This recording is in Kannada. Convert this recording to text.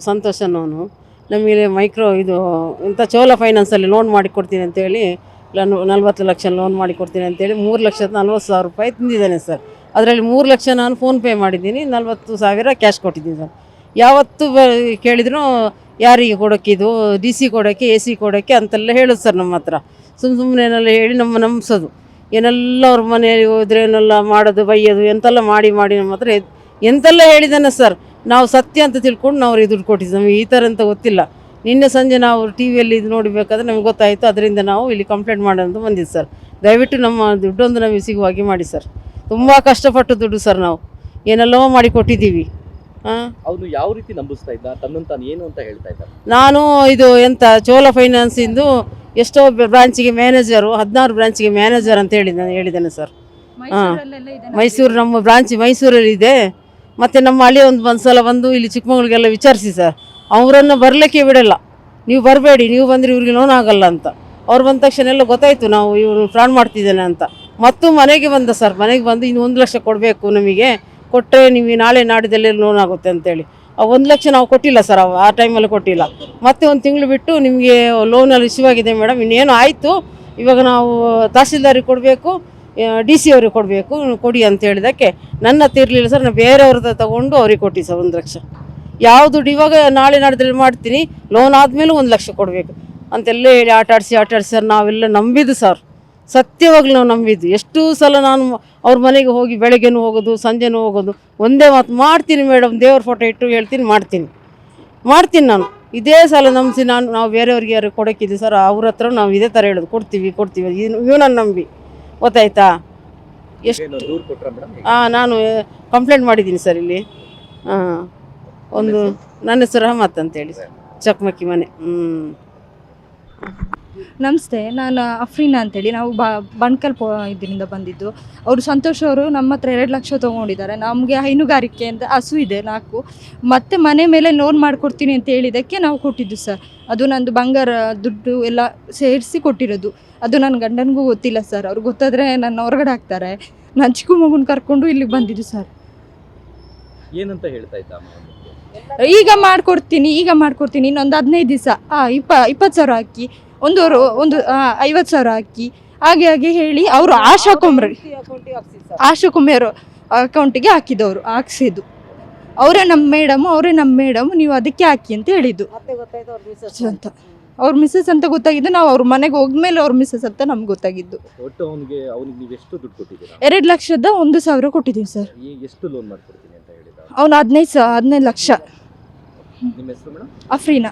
ಸಂತೋಷ್ ನಮಗೆ ಮೈಕ್ರೋ ಇದು, ಇಂಥ ಚೋಲ ಫೈನಾನ್ಸಲ್ಲಿ ಲೋನ್ ಮಾಡಿ ಕೊಡ್ತೀನಿ ಅಂತೇಳಿ ನಾನು ನಲ್ವತ್ತು ಲಕ್ಷ ಲೋನ್ ಮಾಡಿ ಕೊಡ್ತೀನಿ ಅಂತೇಳಿ ಮೂರು ಲಕ್ಷದ ನಲ್ವತ್ತು ಸಾವಿರ ರೂಪಾಯಿ ತಿಂದಿದ್ದಾನೆ ಸರ್. ಅದರಲ್ಲಿ ಮೂರು ಲಕ್ಷ ನಾನು ಫೋನ್ಪೇ ಮಾಡಿದ್ದೀನಿ, ನಲ್ವತ್ತು ಸಾವಿರ ಕ್ಯಾಶ್ ಕೊಟ್ಟಿದ್ದೀನಿ ಸರ್. ಯಾವತ್ತು ಬ- ಕೇಳಿದ್ರು ಯಾರಿಗೆ ಕೊಡೋಕ್ಕಿದು ಡಿ ಸಿ ಕೊಡೋಕ್ಕೆ ಎ ಸಿ ಕೊಡೋಕ್ಕೆ ಅಂತೆಲ್ಲ ಹೇಳೋದು ಸರ್ ನಮ್ಮ ಹತ್ರ. ಸುಮ್ಮ ಸುಮ್ಮನೆಲ್ಲ ಹೇಳಿ ನಮ್ಮ ನಂಬಿಸೋದು. ಏನೆಲ್ಲ ಅವ್ರ ಮನೆಯಲ್ಲಿ ಹೋದ್ರೆ ಏನೆಲ್ಲ ಮಾಡೋದು, ಬೈಯೋದು ಎಂತೆಲ್ಲ ಮಾಡಿ ಮಾಡಿ ನಮ್ಮ ಹತ್ರ ಎಂತೆಲ್ಲ ಹೇಳಿದ್ದಾನೆ ಸರ್. ನಾವು ಸತ್ಯ ಅಂತ ತಿಳ್ಕೊಂಡು ನಾವು ಅವ್ರಿಗೆ ದುಡ್ಡು ಕೊಟ್ಟಿದ್ದು ನಮಗೆ ಈ ಥರ ಅಂತ ಗೊತ್ತಿಲ್ಲ. ನಿನ್ನೆ ಸಂಜೆ ನಾವು ಟಿ ವಿಯಲ್ಲಿ ಇದು ನೋಡಬೇಕಾದ್ರೆ ನಮ್ಗೆ ಗೊತ್ತಾಯಿತು. ಅದರಿಂದ ನಾವು ಇಲ್ಲಿ ಕಂಪ್ಲೇಂಟ್ ಮಾಡೋದು ಬಂದಿದ್ದು ಸರ್. ದಯವಿಟ್ಟು ನಮ್ಮ ದುಡ್ಡೊಂದು ನಮಗೆ ಸಿಗುವ ಹಾಗೆ ಮಾಡಿ ಸರ್. ತುಂಬ ಕಷ್ಟಪಟ್ಟು ದುಡ್ಡು ಸರ್ ನಾವು. ಏನೆಲ್ಲೋ ಮಾಡಿ ಕೊಟ್ಟಿದ್ದೀವಿ. ಹಾಂ ಅವನು ಯಾವ ರೀತಿ ನಂಬಿಸ್ತಾ ಇದ್ದ? ತನ್ನನ್ನು ತಾನು ಏನು ಅಂತ ಹೇಳ್ತಾ ಇದ್ದ ನಾನು ಇದು ಎಂತ ಫೈನಾನ್ಸ್ ಫೈನಾನ್ಸಿಂದು ಎಷ್ಟೋ ಬ್ರಾಂಚಿಗೆ ಮ್ಯಾನೇಜರು ಹದಿನಾರು ಬ್ರಾಂಚಿಗೆ ಮ್ಯಾನೇಜರ್ ಅಂತ ಹೇಳಿದ್ದಾನೆ ಹೇಳಿದ್ದೇನೆ ಸರ್. ಹಾಂ ಇದೆ ಮೈಸೂರು ನಮ್ಮ ಬ್ರಾಂಚ್ ಮೈಸೂರಲ್ಲಿ ಇದೆ ಮತ್ತು ನಮ್ಮ ಹಳ್ಳಿ ಒಂದು ಒಂದು ಬಂದು ಇಲ್ಲಿ ಚಿಕ್ಕಮಗಳೂರಿಗೆಲ್ಲ ವಿಚಾರಿಸಿ ಸರ್. ಅವರನ್ನು ಬರಲಿಕ್ಕೆ ಬಿಡಲ್ಲ. ನೀವು ಬರಬೇಡಿ, ನೀವು ಬಂದರೆ ಇವ್ರಿಗೆ ಆಗಲ್ಲ ಅಂತ. ಅವ್ರು ಬಂದ ತಕ್ಷಣ ಎಲ್ಲ ಗೊತ್ತಾಯಿತು ನಾವು ಇವರು ಫ್ರಾಡ್ ಮಾಡ್ತಿದ್ದೇನೆ ಅಂತ. ಮತ್ತು ಮನೆಗೆ ಬಂದ ಸರ್, ಮನೆಗೆ ಬಂದು ಇನ್ನು ಒಂದು ಲಕ್ಷ ಕೊಡಬೇಕು ನಮಗೆ. ಕೊಟ್ಟರೆ ನಿಮಗೆ ನಾಳೆ ನಾಡಿದಲ್ಲಿ ಲೋನ್ ಆಗುತ್ತೆ ಅಂತೇಳಿ. ಆ ಒಂದು ಲಕ್ಷ ನಾವು ಕೊಟ್ಟಿಲ್ಲ ಸರ್, ಆ ಟೈಮಲ್ಲಿ ಕೊಟ್ಟಿಲ್ಲ. ಮತ್ತೆ ಒಂದು ತಿಂಗಳು ಬಿಟ್ಟು ನಿಮಗೆ ಲೋನಲ್ಲಿ ಇಶ್ಯೂ ಆಗಿದೆ ಮೇಡಮ್, ಇನ್ನೇನು ಆಯಿತು. ಇವಾಗ ನಾವು ತಹಸೀಲ್ದಾರಿಗೆ ಕೊಡಬೇಕು. ಡಿ ಸಿ ಅವ್ರಿಗೆ ಕೊಡಬೇಕು, ಕೊಡಿ ಅಂತ ಹೇಳಿದಕ್ಕೆ ನನ್ನ ತಿರ್ಲಿಲ್ಲ ಸರ್ ನಾನು ಬೇರೆಯವ್ರದ್ದು ತಗೊಂಡು ಅವ್ರಿಗೆ ಕೊಟ್ಟು ಸರ್ ಒಂದು ಲಕ್ಷ. ಯಾವ ದುಡ್ಡು ಇವಾಗ ನಾಳೆ ನಾಡಿದ್ರೆ ಮಾಡ್ತೀನಿ ಲೋನ್ ಆದಮೇಲೂ ಒಂದು ಲಕ್ಷ ಕೊಡಬೇಕು. ಅಂತೆಲ್ಲ ಹೇಳಿ ಆಟ ಆಡಿಸಿ ಸರ್, ನಾವೆಲ್ಲ ನಂಬಿದ್ದು ಸರ್. ಸತ್ಯವಾಗ್ಲೂ ನಾವು ನಂಬಿದ್ದು. ಎಷ್ಟು ಸಲ ನಾನು ಅವ್ರ ಮನೆಗೆ ಹೋಗಿ ಬೆಳಗ್ಗೆನೂ ಹೋಗೋದು, ಸಂಜೆನೂ ಹೋಗೋದು, ಒಂದೇ ಮಾತು, ಮಾಡ್ತೀನಿ ಮೇಡಮ್, ದೇವ್ರ ಫೋಟೋ ಇಟ್ಟು ಹೇಳ್ತೀನಿ, ಮಾಡ್ತೀನಿ. ಮಾಡ್ತೀನಿ ನಾನು. ಇದೇ ಸಲ ನಂಬಿಸಿ ನಾನು, ನಾವು ಬೇರೆಯವ್ರಿಗೆ ಯಾರು ಕೊಡೋಕ್ಕಿದ್ದೀವಿ ಸರ್, ಅವ್ರ ಹತ್ರ ನಾವು ಇದೇ ಥರ ಹೇಳೋದು, ಕೊಡ್ತೀವಿ ಕೊಡ್ತೀವಿ ಇವನನ್ನು ನಂಬಿ. ಗೊತ್ತಾಯ್ತಾ? ಎಷ್ಟು ಹಾಂ ನಾನು ಕಂಪ್ಲೇಂಟ್ ಮಾಡಿದ್ದೀನಿ ಸರ್ ಇಲ್ಲಿ. ಹಾಂ ಒಂದು ನನ್ನ ಹೆಸರು? ರಹಮತ್ ಅಂತೇಳಿ ಚಕ್ಮಕ್ಕಿ ಮನೆ. ಹ್ಞೂ ನಮಸ್ತೆ, ನಾನು ಅಫ್ರೀನಾ ಅಂತೇಳಿ. ನಾವು ಬ, ಬಣ್ಕಲ್ ಪೋ, ಇದರಿಂದ ಬಂದಿದ್ದು. ಅವರು ಸಂತೋಷ್ ಅವರು ನಮ್ಮ ಹತ್ರ ಎರಡು ಲಕ್ಷ ತೊಗೊಂಡಿದ್ದಾರೆ. ನಮಗೆ ಹೈನುಗಾರಿಕೆ ಅಂತ ಹಸು ಇದೆ, ನಾಲ್ಕು. ಮತ್ತೆ ಮನೆ ಮೇಲೆ ಲೋನ್ ಮಾಡಿಕೊಡ್ತೀನಿ ಅಂತ ಹೇಳಿದ್ದಕ್ಕೆ ನಾವು ಕೊಟ್ಟಿದ್ದು, ಸರ್. ಅದು ನಂದು ಬಂಗಾರ ದುಡ್ಡು ಎಲ್ಲ ಸೇರಿಸಿ ಕೊಟ್ಟಿರೋದು. ಅದು ನನ್ನ ಗಂಡನಿಗೂ ಗೊತ್ತಿಲ್ಲ, ಸರ್. ಅವ್ರಿಗೆ ಗೊತ್ತಾದರೆ ನನ್ನ ಹೊರಗಡೆ ಹಾಕ್ತಾರೆ. ನಾನು ಚಿಕ್ಕ ಮಗುನ ಕರ್ಕೊಂಡು ಇಲ್ಲಿಗೆ ಬಂದಿದ್ದು, ಸರ್. ಏನಂತ ಹೇಳ್ತಾ ಇದ್ದ? ಈಗ ಮಾಡ್ಕೊಡ್ತೀನಿ ಈಗ ಮಾಡ್ಕೊಡ್ತೀನಿ ಇನ್ನೊಂದು ಹದಿನೈದು ದಿವಸ ಆ ಇಪ್ಪ ಇಪ್ಪತ್ತು ಸಾವಿರ ಹಾಕಿ ಒಂದು ಒಂದು ಐವತ್ತು ಸಾವಿರ ಹಾಕಿ ಹಾಗೆ ಹಾಗೆ ಹೇಳಿ ಅವರು ಆಶಾ ಕುಮಾರ್ ಆಶಾ ಕುಮಾರ್ ಅಕೌಂಟಿಗೆ ಹಾಕಿದವರು ಹಾಕ್ಸಿದ್ದು. ಅವರೇ ನಮ್ಮ ಮೇಡಮ್ ಅವರೇ ನಮ್ಮ ಮೇಡಮ್ ನೀವು ಅದಕ್ಕೆ ಹಾಕಿ ಅಂತ ಹೇಳಿದ್ದು. ಅಂತ. ಅವ್ರ ಮಿಸ್ಸಸ್ ಅಂತ ಗೊತ್ತಾಗಿದ್ದು ನಾವು ಅವ್ರ ಮನೆಗೆ ಹೋಗ್ಮೇಲೆ ಅವ್ರ ಮಿಸ್ಸಸ್ ಅಂತ ನಮ್ಗೆ ಗೊತ್ತಾಗಿದ್ದು. ಒಟ್ಟು ಅವನಿಗೆ ಅವನಿಗೆ ನೀವು ಎಷ್ಟು ದುಡ್ಡು ಕೊಟ್ಟಿದ್ದೀರಾ? ಎರಡು ಲಕ್ಷದ ಒಂದು ಸಾವಿರ ಕೊಟ್ಟಿದ್ದೀವಿ ಸರ್. ಎಷ್ಟು ಲೋನ್ ಮಾಡ್ಕೊಡ್ತೀನಿ ಅವ್ನು ಹದಿನೈದು ಸ ಹದಿನೈದು ಲಕ್ಷ. ಅಫ್ರೀನಾ.